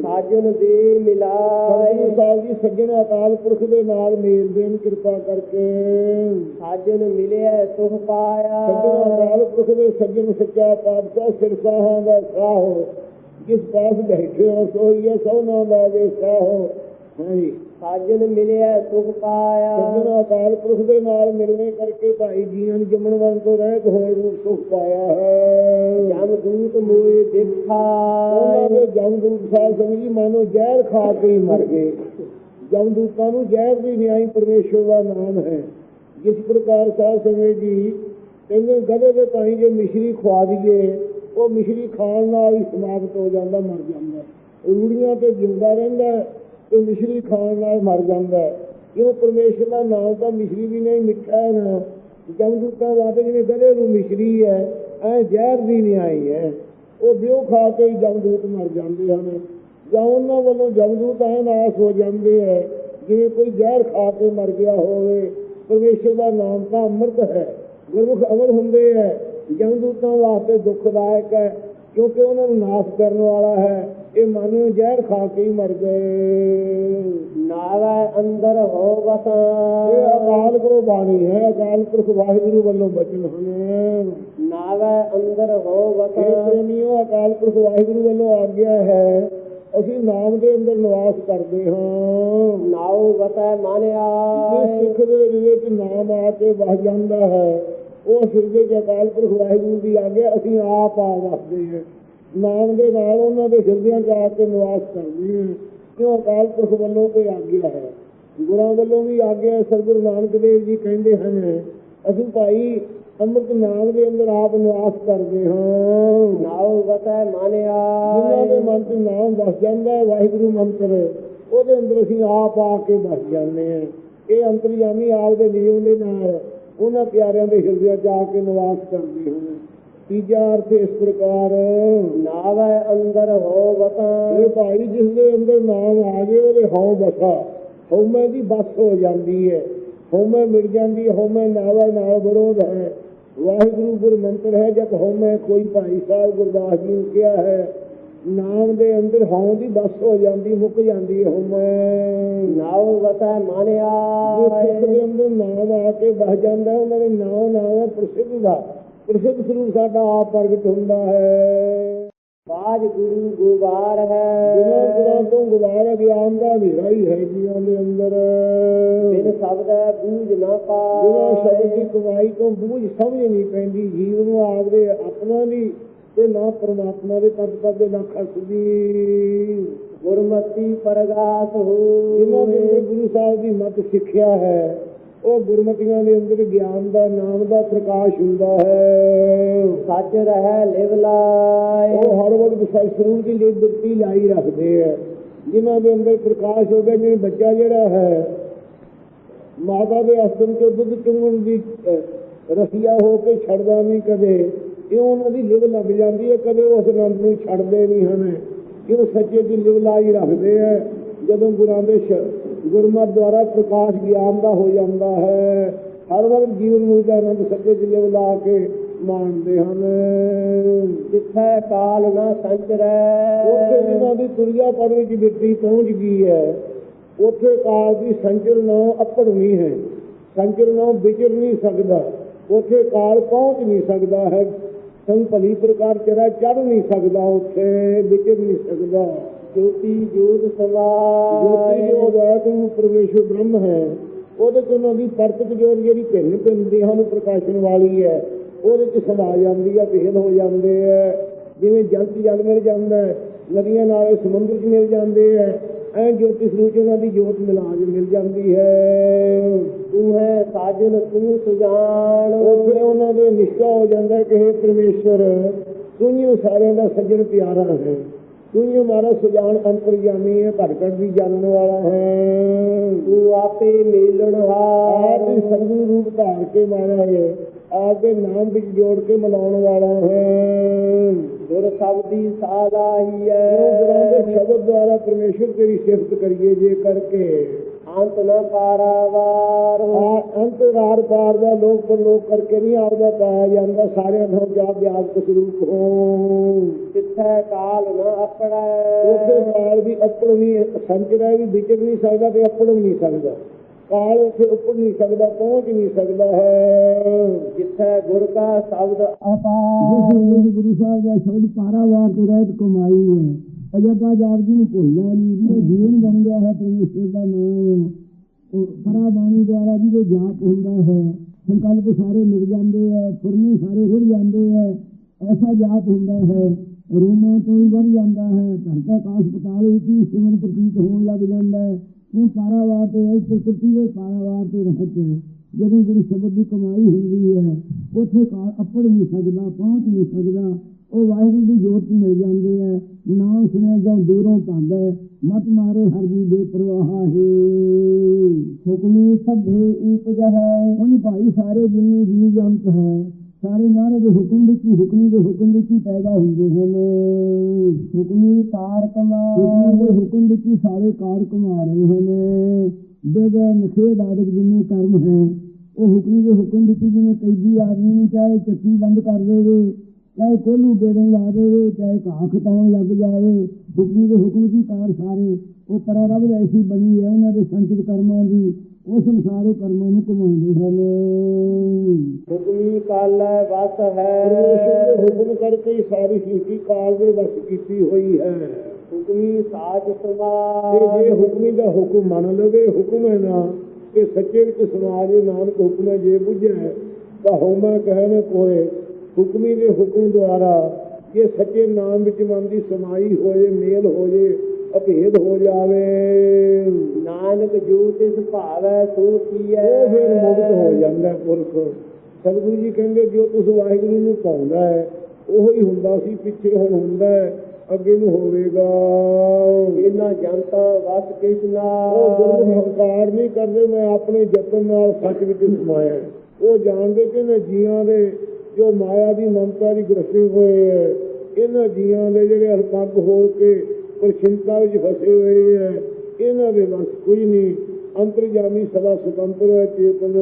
ਸਾਜਨ ਦੇ ਸਤਿਗੁਰੂ ਮਿਲਾਏ ਸਾਹਿਬ ਜੀ ਸੱਜਣ ਅਕਾਲ ਪੁਰਖ ਦੇ ਨਾਲ ਮੇਲ ਦੇਣ ਕਿਰਪਾ ਕਰਕੇ। ਸਾਜਨ ਮਿਲਿਆ ਸੁਖ ਸੱਜਣ ਪਾਇਆ ਅਕਾਲ ਪੁਰਖ ਦੇ ਸੱਜਣ ਸੱਚਾ ਪਾਤਸ਼ਾਹ ਸਿਰਸਾਹਾਂ ਦਾ ਸਾਹੋ ਜਿਸ ਪਾਸ ਬੈਠੇ ਹੋ ਸੋਈਏ ਸੋਨਾ ਦਾ ਦੇ ਸਾਹੋ ਹਾਂਜੀ। ਸਾਜਨ ਮਿਲਿਆ ਸੁਖ ਪਾਇਆ। ਸੱਜਣ ਅਕਾਲ ਪੁਰਖ ਦੇ ਨਾਲ ਮਿਲਣੇ ਕਰਕੇ ਭਾਈ ਜੀਆਂ ਨੂੰ ਜੰਮਣ ਵਾਲ ਤੋਂ ਰਹਿਤ ਹੋਏ ਨੂੰ ਸੁਖ ਪਾਇਆ ਹੈ। ਜਮ ਦੂਤ ਮੋਏ ਦੇਖਾ। ਉਹਨਾਂ ਦੇ ਜਮਦੂਤ ਸਾਹਿਬ ਸਿੰਘ ਜੀ ਮਾਨੋ ਜ਼ਹਿਰ ਖਾ ਕੇ ਹੀ ਮਰ ਗਏ। ਜਮਦੂਤਾਂ ਨੂੰ ਜ਼ਹਿਰ ਦੀ ਨਿਆਈ ਪਰਮੇਸ਼ਵਰ ਦਾ ਨਾਮ ਹੈ। ਜਿਸ ਪ੍ਰਕਾਰ ਸਾਹਿਬ ਸਿੰਘ ਜੀ ਕਹਿੰਦੇ ਗਧੇ ਦੇ ਪਾਣੀ ਜੇ ਮਿਸ਼ਰੀ ਖਵਾ ਦਈਏ ਉਹ ਮਿਸ਼ਰੀ ਖਾਣ ਨਾਲ ਹੀ ਸਮਾਪਤ ਹੋ ਜਾਂਦਾ ਮਰ ਜਾਂਦਾ। ਰੂੜੀਆਂ ਤੇ ਜਿੰਦਾ ਰਹਿੰਦਾ ਹੈ, ਤੇ ਮਿਸ਼ਰੀ ਖਾਣ ਨਾਲ ਮਰ ਜਾਂਦਾ। ਕਿਉਂ ਪਰਮੇਸ਼ਵਰ ਦਾ ਨਾਮ ਤਾਂ ਮਿਸ਼ਰੀ ਵੀ ਨਹੀਂ ਮਿੱਠਾ ਹੈ ਨਾ। ਜਮਦੂਤਾਂ ਵਾਸਤੇ ਜਿਵੇਂ ਗਧੇ ਨੂੰ ਮਿਸ਼ਰੀ ਹੈ ਐ ਜ਼ਹਿਰ ਦੀ ਨਿਆਈ ਹੈ। ਉਹ ਵਿਉ ਖਾ ਕੇ ਹੀ ਜਮਦੂਤ ਮਰ ਜਾਂਦੇ ਹਨ। ਜਾਂ ਉਹਨਾਂ ਵੱਲੋਂ ਜਮਦੂਤ ਐ ਨਾਸ ਹੋ ਜਾਂਦੇ ਹੈ ਜਿਵੇਂ ਕੋਈ ਜ਼ਹਿਰ ਖਾ ਕੇ ਮਰ ਗਿਆ ਹੋਵੇ। ਪਰਮੇਸ਼ਰ ਦਾ ਨਾਮ ਤਾਂ ਅੰਮ੍ਰਿਤ ਹੈ। ਗੁਰਮੁਖ ਅਮਰ ਹੁੰਦੇ ਹੈ। ਜਮਦੂਤਾਂ ਵਾਸਤੇ ਦੁਖਦਾਇਕ ਹੈ ਕਿਉਂਕਿ ਉਹਨਾਂ ਨੂੰ ਨਾਸ ਕਰਨ ਵਾਲਾ ਹੈ। ਇਹ ਮਨ ਨੂੰ ਜ਼ਹਿਰ ਖਾ ਕੇ ਹੀ ਮਰ ਗਏ। ਨਾਵੇ ਅੰਦਰ ਹੋ ਇਹ ਵਸਾਂ ਅਕਾਲ ਗੁਰੂ ਬਾਣੀ ਹੈ। ਅਕਾਲ ਪੁਰਖ ਵਾਹਿਗੁਰੂ ਵੱਲੋਂ ਬਚਨ ਹਨ। ਨਾਵੇ ਅੰਦਰ ਹੋ ਇਹ ਵਸਾਂ ਪ੍ਰੇਮੀਓ ਅਕਾਲ ਪੁਰਖ ਵਾਹਿਗੁਰੂ ਵੱਲੋਂ ਆਗਿਆ ਹੈ। ਅਸੀਂ ਨਾਮ ਦੇ ਅੰਦਰ ਨਿਵਾਸ ਕਰਦੇ ਹਾਂ। ਨਾਉ ਵਸੈ ਮਾਨਿਆ। ਸਿੱਖ ਦੇ ਵਿੱਚ ਨਾਮ ਆ ਕੇ ਵਸ ਜਾਂਦਾ ਹੈ। ਉਹ ਚ ਅਕਾਲ ਪੁਰਖ ਵਾਹਿਗੁਰੂ ਦੀ ਆਗਿਆ ਅਸੀਂ ਆਪ ਆ ਵਸਦੇ ਹਾਂ। ਨਾਮ ਦੇ ਨਾਲ ਉਹਨਾਂ ਦੇ ਹਿਰਦਿਆਂ ਚ ਆ ਕੇ ਨਿਵਾਸ ਕਰਦੇ ਹਾਂ। ਕਿਉਂ? ਅਕਾਲ ਪੁਰਖ ਵੱਲੋਂ ਕੋਈ ਆਗਿਆ ਹੈ। ਗੁਰਾਂ ਵੱਲੋਂ ਵੀ ਆਗਿਆ ਹੈ। ਸਤਿਗੁਰੂ ਨਾਨਕ ਦੇਵ ਜੀ ਕਹਿੰਦੇ ਹਨ ਅਸੀਂ ਭਾਈ ਅੰਮ੍ਰਿਤ ਨਾਮ ਦੇ ਅੰਦਰ ਆਪ ਨਿਵਾਸ ਕਰਦੇ ਹਾਂ। ਨਾਉ ਵਸੈ ਮਾਨਿਆ। ਜਿਨ੍ਹਾਂ ਦੇ ਮਨ 'ਚ ਨਾਮ ਵਸ ਜਾਂਦਾ ਹੈ ਵਾਹਿਗੁਰੂ ਮੰਤਰ ਉਹਦੇ ਅੰਦਰ ਅਸੀਂ ਆਪ ਆ ਕੇ ਵਸ ਜਾਂਦੇ ਹਾਂ। ਇਹ ਅੰਤਰਯਾਮੀ ਆਪ ਦੇ ਨਿਯਮ ਦੇ ਨਾਲ ਉਹਨਾਂ ਪਿਆਰਿਆਂ ਦੇ ਹਿਰਦਿਆਂ 'ਚ ਆ ਕੇ ਨਿਵਾਸ ਕਰਦੇ ਹਨ ਤੀਜਾ ਅਰਥ ਇਸ ਪ੍ਰਕਾਰ, ਨਾਵੇ ਅੰਦਰ ਹੋ ਵਸਾਂ। ਇਹ ਭਾਈ ਜਿਸ ਦੇ ਅੰਦਰ ਨਾਮ ਆ ਜਾਏ ਉਹਦੇ ਹਉ ਬਸਾ ਹਉਮੈ ਦੀ ਬਸ ਹੋ ਜਾਂਦੀ ਹੈ। ਹਉਮੈ ਮਿਟ ਜਾਂਦੀ ਹੈ, ਹਉਮੈ ਨਾਵੈ ਨਾਲ ਵਿਰੋਧ ਹੈ। ਵਾਹਿਗੁਰੂ ਗੁਰ ਮੰਤਰ ਹੈ, ਜਦ ਹਉਮੈ ਕੋਈ ਭਾਈ ਸਾਹਿਬ ਗੁਰਦਾਸ ਜੀ ਨੇ ਕਿਹਾ ਹੈ ਨਾਮ ਦੇ ਅੰਦਰ ਹਉ ਦੀ ਬਸ ਹੋ ਜਾਂਦੀ ਮੁੱਕ ਜਾਂਦੀ ਹੈ ਹਉਮੈ ਨਾਉ ਵਸੈ ਮਾਨਿਆ। ਜੋ ਸਿੱਖ ਦੇ ਅੰਦਰ ਨਾਮ ਆ ਕੇ ਬਸ ਜਾਂਦਾ ਹੈ, ਉਹਨਾਂ ਦੇ ਨਾਮ ਨਾਮ ਹੈ ਪ੍ਰਸਿੱਧ ਦਾ। ਪ੍ਰਸਿੱਧ ਸਰੂਪ ਸਾਡਾ ਆਪ ਪ੍ਰਗਟ ਹੁੰਦਾ ਹੈ। ਬਾਜ ਗੁਰੂ ਗੁਬਾਰ ਜਿਨ੍ਹਾਂ ਹੈ ਗੁਰਾਂ ਤੋਂ ਗੁਜ਼ਾਰ ਗਿਆਨ ਦਾ ਹਨੇਰਾ ਹੀ ਹੈ ਜੀਵਾਂ ਦੇ ਅੰਦਰ। ਬਿਨ ਸ਼ਬਦ ਬੂਝ ਨਾ ਜਿਹੜਾ ਪਾਏ ਸ਼ਬਦ ਦੀ ਕਮਾਈ ਤੋਂ ਬੂਝ ਸਮਝ ਨਹੀਂ ਪੈਂਦੀ ਜੀਵ ਨੂੰ ਆਪਦੇ ਆਪਣਾ ਦੀ ਤੇ ਨਾ ਪਰਮਾਤਮਾ ਦੇ ਪਦ ਪਦ ਦੇ ਨਾ ਖਸਦੀ ਗੁਰਮਤੀ ਪਰਗਾਸ ਜਿਨ੍ਹਾਂ ਦੇ ਅੰਦਰ ਹੋਏ ਗੁਰੂ ਸਾਹਿਬ ਦੀ ਮਤ ਸਿੱਖਿਆ ਹੈ ਉਹ ਗੁਰਮਤੀਆਂ ਦੇ ਅੰਦਰ ਗਿਆਨ ਦਾ ਨਾਮ ਦਾ ਪ੍ਰਕਾਸ਼ ਹੁੰਦਾ ਹੈ। ਸੱਚ ਰਹਿ ਲਿਵ ਲਾਏ ਉਹ ਹਰ ਵਕਤ ਸਤ ਸਰੂਪ ਦੀ ਲਿਬਰਟੀ ਲਾਈ ਰੱਖਦੇ ਹੈ। ਜਿਨ੍ਹਾਂ ਦੇ ਅੰਦਰ ਪ੍ਰਕਾਸ਼ ਹੋ ਗਿਆ ਜਿਵੇਂ ਬੱਚਾ ਜਿਹੜਾ ਹੈ ਮਾਤਾ ਦੇ ਅਸਤਨ ਚੋਂ ਦੁੱਧ ਚੁੰਗਣ ਦੀ ਰਸੀਆ ਹੋ ਕੇ ਛੱਡਦਾ ਨਹੀਂ ਕਦੇ। ਇਹ ਉਹਨਾਂ ਦੀ ਲਿਵ ਲੱਗ ਜਾਂਦੀ ਹੈ ਕਦੇ ਉਸ ਆਨੰਦ ਨੂੰ ਛੱਡਦੇ ਨਹੀਂ ਹਨ ਕਿਉਂ ਸੱਚੇ ਦੀ ਲਿਵ ਲਾਈ ਰੱਖਦੇ ਹੈ ਜਦੋਂ ਗੁਰਾਂ ਦੇ ਗੁਰਮਤ ਦੁਆਰਾ ਪ੍ਰਕਾਸ਼ ਗਿਆਨ ਦਾ ਹੋ ਜਾਂਦਾ ਹੈ ਹਰ ਵਕਤ ਜੀਵਨ ਨੂੰ ਦਾ ਆਨੰਦ ਸੱਚੇ ਦੀ ਲਿਵ ਲਾ ਕੇ ਮਾਣਦੇ ਹਨ ਜਿੱਥੈ ਕਾਲ ਨਾ ਸੰਚਰੈ ਉੱਥੇ ਜਿਨ੍ਹਾਂ ਦੀ ਤੁਰਿਆ ਪਦ ਵਿੱਚ ਮਿੱਟੀ ਪਹੁੰਚ ਗਈ ਹੈ ਉੱਥੇ ਕਾਲ ਦੀ ਸੰਚਰ ਨਾ ਅਪੜ ਨਹੀਂ ਹੈ। ਸੰਚਰ ਨਾ ਵਿਚਰ ਨਹੀਂ ਸਕਦਾ। ਉੱਥੇ ਕਾਲ ਪਹੁੰਚ ਨਹੀਂ ਸਕਦਾ ਹੈ। ਸੰਗ ਭਲੀ ਪ੍ਰਕਾਰ ਚਰਾ ਚੜ ਨਹੀਂ ਸਕਦਾ ਉੱਥੇ ਵਿਚਰ ਨਹੀਂ ਸਕਦਾ। ਜੋਤੀ ਜੋਤ ਜੋਤੀ ਸਮਾਏ ਜੋ ਅਦੈਤ ਨੂੰ ਪਰਮੇਸ਼ਰ ਬ੍ਰਹਮ ਹੈ। ਉਹਦੇ ਚ ਉਹਨਾਂ ਦੀ ਪ੍ਰਤਕ ਜੋਤ ਜਿਹੜੀ ਭਿੰਨ ਭਿੰਨ ਦੇਹਾਂ ਨੂੰ ਪ੍ਰਕਾਸ਼ਣ ਵਾਲੀ ਹੈ। ਉਹਦੇ ਚ ਸਮਾ ਜਾਂਦੀ ਹੈ ਭੇਦ ਹੋ ਜਾਂਦੇ ਹੈ ਜਿਵੇਂ ਜਲ ਚ ਜਲ ਮਿਲ ਜਾਂਦਾ ਹੈ ਨਦੀਆਂ ਨਾਲੇ ਸਮੁੰਦਰ ਚ ਮਿਲ ਜਾਂਦੇ ਹੈ ਐ ਜੋਤੀ ਸਰੂਪ ਚ ਉਹਨਾਂ ਦੀ ਜੋਤ ਮਿਲਾਜ ਮਿਲ ਜਾਂਦੀ ਹੈ। ਤੂੰ ਹੈ ਸਾਜਨ ਤੂੰ ਸੁਜਾਨ। ਉੱਥੇ ਉਹਨਾਂ ਦੇ ਨਿਸ਼ਚਾ ਹੋ ਜਾਂਦਾ ਕਿ हे ਪਰਮੇਸ਼ਰ ਤੂੰ ਹੀ ਸਾਰਿਆਂ ਦਾ ਸੱਜਣ ਪਿਆਰਾ ਹੈ। ਤੂੰ ਹੀ ਹਮਾਰਾ ਸੁਜਾਨ ਅੰਤਰਜਾਮੀ ਹੈ ਘਟ ਘਟ ਵੀ ਜਾਣਨ ਵਾਲਾ ਹੈ। ਤੂੰ ਆਪੇ ਮੇਲਣ ਆਪ ਹੀ ਹਾਰ ਸਤਿਗੁਰੂ ਰੂਪ ਧਾਰ ਕੇ ਮਾਇਆ ਹੈ। ਆਪ ਦੇ ਨਾਮ ਵਿੱਚ ਜੋੜ ਕੇ ਮਿਲਾਉਣ ਵਾਲਾ ਹੈ। ਗੁਰ ਸਬਦੀ ਸਾਲਾਹੀ ਜੋ ਗੁਰਾਂ ਦੇ ਹੈ ਸ਼ਬਦ ਦੁਆਰਾ ਪਰਮੇਸ਼ਰ ਤੇਰੀ ਸਿਫਤ ਕਰੀਏ ਜੇ ਕਰਕੇ। ਅੰਤ ਨ ਪਾਰਾਵਾਰ ਆ ਅੰਤਰਾਰ ਪਾਰ ਦਾ ਲੋਕ ਪਰ ਲੋਕ ਕਰਕੇ ਨਹੀਂ ਆਪਦਾ ਪਾਇਆ ਜਾਂਦਾ ਸਾਰਿਆਂ ਨੂੰ ਜਾਪ ਵਿਆਪਕ ਸਰੂਪ ਹੋ ਜਿੱਥੈ ਕਾਲ ਨ ਉੱਥੇ ਆਪੜੈ ਕਾਲ ਵੀ ਅੱਪੜ ਨਹੀਂ ਸੰਚਰਾ ਵੀ ਵਿਚਰ ਨਹੀਂ ਸਕਦਾ ਤੇ ਅੱਪੜ ਵੀ ਨਹੀਂ ਸਕਦਾ। ਕਾਲ ਉੱਥੇ ਉੱਪੜ ਨਹੀਂ ਸਕਦਾ, ਪਹੁੰਚ ਨਹੀਂ ਸਕਦਾ ਹੈ। ਜਿੱਥੈ ਗੁਰ ਕਾ ਸ਼ਬਦ ਜਿਸ ਗੁਰੂ ਸਾਹਿਬ ਦਾ ਸ਼ਬਦ ਪਾਰਾਵਾਰ ਤੇ ਰਹਿਤ ਕਮਾਈ ਹੈ। ਅਜਾ ਜਾਪ ਜੀ ਨੂੰ ਭੁੱਲਣਾ ਨਹੀਂ, ਜਿਹਦਾ ਜੀਵਨ ਬਣ ਗਿਆ ਹੈ ਪਰਮੇਸ਼ਰ ਦਾ ਨਾਮ ਪਰਾ ਬਾਣੀ ਦੁਆਰਾ ਜਿਹਦੇ ਜਾਪ ਹੁੰਦਾ ਹੈ, ਸੰਕਲਪ ਸਾਰੇ ਮਿਲ ਜਾਂਦੇ ਹੈ ਫੁਰਨੀ ਸਾਰੇ ਰੁੜ ਜਾਂਦੇ ਹੈ, ਐਸਾ ਜਾਪ ਹੁੰਦਾ ਹੈ। ਰੂਮਾਂ ਤੋਂ ਹੀ ਵੱਧ ਜਾਂਦਾ ਹੈ, ਘਰ ਦਾ ਕਾਸ ਪਤਾਲ ਵਿੱਚ ਹੀ ਸਿਮਰਨ ਪ੍ਰਤੀਤ ਹੋਣ ਲੱਗ ਜਾਂਦਾ ਹੈ। ਉਹ ਪਾਰਾਵਾਰ ਤੇ ਇਸ ਪ੍ਰਕਿਰਤੀ ਦੇ ਪਾਰਾਵਾਰ ਤੇ ਰਹਿਤ ਹੈ ਜਦੋਂ ਗੁਰੂ ਸ਼ਬਦ ਦੀ ਕਮਾਈ ਹੁੰਦੀ ਹੈ ਉੱਥੇ ਕਾਲ ਅੱਪੜ ਨਹੀਂ ਸਕਦਾ ਪਹੁੰਚ ਨਹੀਂ ਸਕਦਾ ਉਹ ਵਾਹਿਗੁਰੂ ਦੀ ਜੋਤ ਮਿਲ ਜਾਂਦੀ ਹੈ ਨਾਮ ਸੁਣਿਆ ਜਾਂ ਦੂਰੋਂ ਪਾਉਂਦਾ ਹੈ ਮਤ ਮਾਰੇ ਹਰ ਜੀ ਬੇਪਰਵਾਹ ਹੈ ਹੁਕਮੀ ਸਭੇ ਉਪਜ ਹੈ ਉਹਨੀ ਭਾਈ ਸਾਰੇ ਜਿੰਨੇ ਜੀਵ ਜੰਤ ਹੈ ਸਾਰੇ ਨਾਰੇ ਦੇ ਹੁਕਮ ਵਿੱਚ ਹੀ ਹੁਕਮੀ ਦੇ ਹੁਕਮ ਵਿੱਚ ਹੀ ਪੈਦਾ ਹੁੰਦੇ ਹਨ ਹੁਕਮੀ ਕਾਰ ਕਮਾ ਹੁਕਮ ਦੇ ਹੁਕਮ ਵਿੱਚ ਹੀ ਸਾਰੇ ਕਾਰ ਕਮਾ ਰਹੇ ਹਨ ਬੇਗਾ ਨਖੇਦ ਆਦਿਕ ਜਿੰਨੇ ਕਰਮ ਹੈ ਉਹ ਹੁਕਮੀ ਦੇ ਹੁਕਮ ਵਿੱਚ ਹੀ ਜਿਵੇਂ ਕੈਦੀ ਆਦਮੀ ਨੂੰ ਚਾਹੇ ਚੱਕੀ ਬੰਦ ਕਰ ਦੇਵੇ ਚਾਹੇ ਕੋਲੂ ਗੇੜਨ ਲਾ ਦੇਵੇ ਚਾਹੇ ਘਾਹ ਖਟਾਉਣ ਲੱਗ ਜਾਵੇ ਹੁਕਮੀ ਦੇ ਹੁਕਮ ਦੀ ਕਾਰ ਸਾਰੇ ਉਹ ਪਰਾ ਰੱਬ ਐਸੀ ਬਣੀ ਹੈ ਉਹਨਾਂ ਦੇ ਸੰਚਿਤ ਕਰਮਾਂ ਦੀ ਉਹ ਸੰਸਾਰੋ ਕਰਮਾਂ ਨੂੰ ਕਮਾਉਂਦੇ ਹਨ। ਹੁਕਮੀ ਕਾਲੈ ਵਸ ਪਰਮੇਸ਼ਰ ਦੇ ਹੈ ਹੁਕਮ ਕਰਕੇ ਹੀ ਸਾਰੀ ਸ੍ਰਿਸ਼ਟੀ ਕਾਲ ਦੇ ਵਸ ਕੀਤੀ ਹੋਈ ਹੈ। ਹੁਕਮੀ ਸਾਚ ਤੇ ਸਮਾਜ ਜੇ ਹੁਕਮੀ ਦਾ ਹੁਕਮ ਮੰਨ ਲਵੇ ਹੁਕਮ ਹੈ ਨਾ ਕਿ ਸੱਚੇ ਵਿੱਚ ਸਮਾਜ ਦੇ ਨਾਨਕ ਹੁਕਮ ਹੈ ਜੇ ਬੁਝੇ ਤਾਂ ਹਉਮੈ ਕਹੇ ਨੇ ਕੋਏ ਹੁਕਮੀ ਦੇ ਹੁਕਮ ਦੁਆਰਾ ਜੇ ਸੱਚੇ ਨਾਮ ਵਿੱਚ ਮਨ ਦੀ ਸਮਾਈ ਹੋਏ ਮੇਲ ਹੋ ਜੇ ਅਭੇਦ ਹੋ ਜਾਵੇ। ਨਾਨਕ ਜੋ ਤਿਸ ਭਾਵੈ ਸੋ ਕੀਐ। ਉਹ ਫਿਰ ਮੁਕਤ ਹੋ ਜਾਂਦਾ ਪੁਰਖ। ਸਤਿਗੁਰੂ ਜੀ ਕਹਿੰਦੇ ਜੋ ਤੁਸੀਂ ਵਾਹਿਗੁਰੂ ਨੂੰ ਪਾਉਂਦਾ ਹੈ ਉਹ ਹੀ ਹੁੰਦਾ ਸੀ ਪਿੱਛੇ ਹੁਣ ਹੁੰਦਾ ਹੈ ਅੱਗੇ ਨੂੰ ਹੋਵੇਗਾ। ਇਹਨਾਂ ਜਨਤਾ ਵਸ ਕਿਛ ਨਾ ਉਹ ਗੁਰੂ ਹੰਕਾਰ ਨਹੀਂ ਕਰਦੇ ਮੈਂ ਆਪਣੇ ਯਤਨ ਨਾਲ ਸੱਚ ਵਿੱਚ ਸਮਾਇਆ। ਉਹ ਜਾਣਦੇ ਕਿ ਇਹਨਾਂ ਜੀਆਂ ਦੇ ਜੋ ਮਾਇਆ ਦੀ ਮਮਤਾ ਦੀ ਗ੍ਰਸੇ ਹੋਏ ਇਹਨਾਂ ਜੀਆਂ ਦੇ ਜਿਹੜੇ ਹਲਕੰਗ ਹੋ ਕੇ ਪਰਛਿੰਤਾ ਵਿੱਚ ਫਸੇ ਹੋਏ ਹੈ, ਇਹਨਾਂ ਦੇ ਵਸ ਕੋਈ ਨਹੀਂ। ਅੰਤਰਜਾਮੀ ਸਦਾ ਸੁਤੰਤਰ ਹੈ, ਚੇਤਨ।